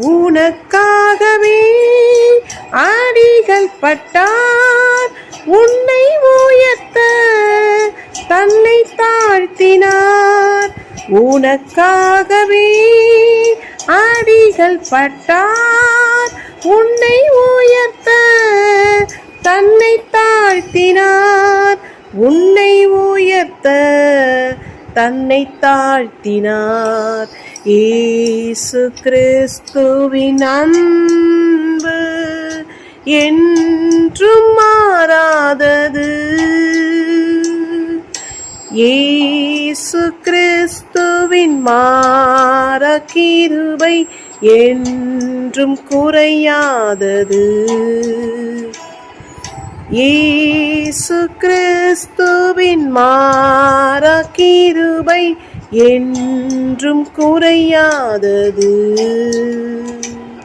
உனக்காகவே அடிகள் பட்டார். உன்னை உயர்த்த தன்னை தாழ்த்தினார். உனக்காகவே அடிகள் பட்டார். உன்னை உயர்த்த தன்னை தாழ்த்தினார். உன்னை உயர்த்த தன்னை தாழ்த்தினார். ஏசு கிறிஸ்துவின் அன்பு என்றும் மாறாதது. ஏசு கிறிஸ்துவின் மாற கிருபை என்றும் குறையாதது. ஏசு கிறிஸ்துவின் மா கிருபை என்றும் குறையாதது.